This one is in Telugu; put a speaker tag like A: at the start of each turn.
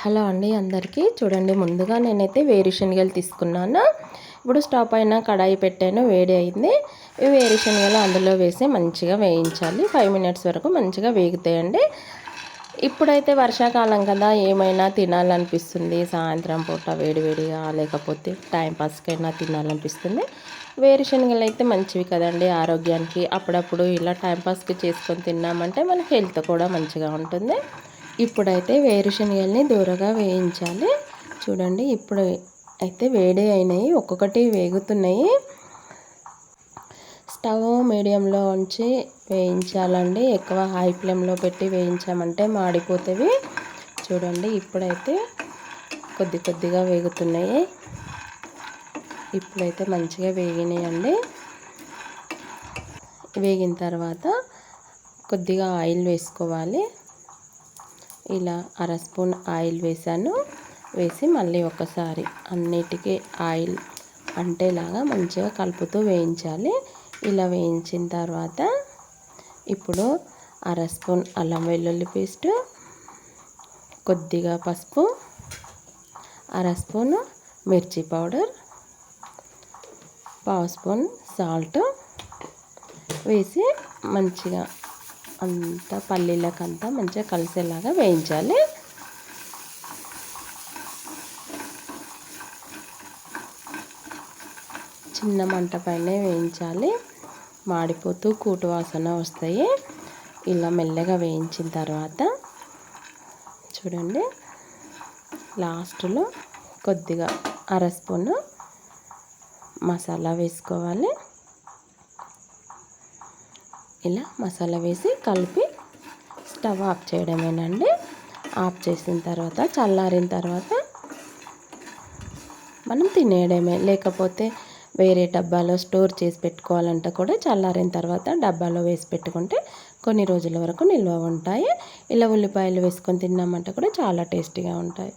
A: హలో అండి అందరికీ. చూడండి ముందుగా నేనైతే వేరుశనగలు తీసుకున్నాను. ఇప్పుడు స్టవ్ పైన కడాయి పెట్టాను వేడి అయింది. ఈ వేరుశనగలు అందులో వేసి మంచిగా వేయించాలి. ఫైవ్ మినిట్స్ వరకు మంచిగా వేగుతాయండి. ఇప్పుడైతే వర్షాకాలం కదా ఏమైనా తినాలనిపిస్తుంది? సాయంత్రం పూట వేడివేడిగా లేకపోతే టైంపాస్కైనా తినాలనిపిస్తుంది. వేరుశనగలు అయితే మంచివి కదండి ఆరోగ్యానికి. అప్పుడప్పుడు ఇలా టైంపాస్కి చేసుకొని తిన్నామంటే మన హెల్త్ కూడా మంచిగా ఉంటుంది. ఇప్పుడైతే వేరుశనగల్ని దూరగా వేయించాలి. చూడండి ఇప్పుడు అయితే వేడి అయినాయి ఒక్కొక్కటి వేగుతున్నాయి. స్టవ్ మీడియంలో ఉంచి వేయించాలండి. ఎక్కువ హై ఫ్లేమ్లో పెట్టి వేయించామంటే మాడిపోతాయి చూడండి ఇప్పుడైతే కొద్ది కొద్దిగా వేగుతున్నాయి. ఇప్పుడైతే మంచిగా వేగినాయండి. వేగిన తర్వాత కొద్దిగా ఆయిల్ వేసుకోవాలి. ఇలా అర స్పూన్ ఆయిల్ వేసాను. వేసి మళ్ళీ ఒకసారి అన్నిటికీ ఆయిల్ అంటేలాగా మంచిగా కలుపుతూ వేయించాలి. ఇలా వేయించిన తర్వాత ఇప్పుడు అర స్పూన్ అల్లం వెల్లుల్లి పేస్టు కొద్దిగా పసుపు అర స్పూన్ మిర్చి పౌడర్ పావు స్పూన్ సాల్ట్ వేసి మంచిగా అంతా పల్లీలకంతా మంచిగా కలిసేలాగా వేయించాలి. చిన్న మంట పైనే వేయించాలి. మాడిపోతూ కూటు వాసన వస్తాయి. ఇలా మెల్లగా వేయించిన తర్వాత చూడండి లాస్ట్లో కొద్దిగా అర స్పూను మసాలా వేసుకోవాలి. ఇలా మసాలా వేసి కలిపి స్టవ్ ఆఫ్ చేయడమేనండి. ఆఫ్ చేసిన తర్వాత చల్లారిన తర్వాత మనం తినేయడమే. లేకపోతే వేరే డబ్బాలో స్టోర్ చేసి పెట్టుకోవాలంటే కూడా చల్లారిన తర్వాత డబ్బాలో వేసి పెట్టుకుంటే కొన్ని రోజుల వరకు నిల్వ ఉంటాయి. ఇలా ఉల్లిపాయలు వేసుకొని తిన్నామంటే కూడా చాలా టేస్టీగా ఉంటాయి.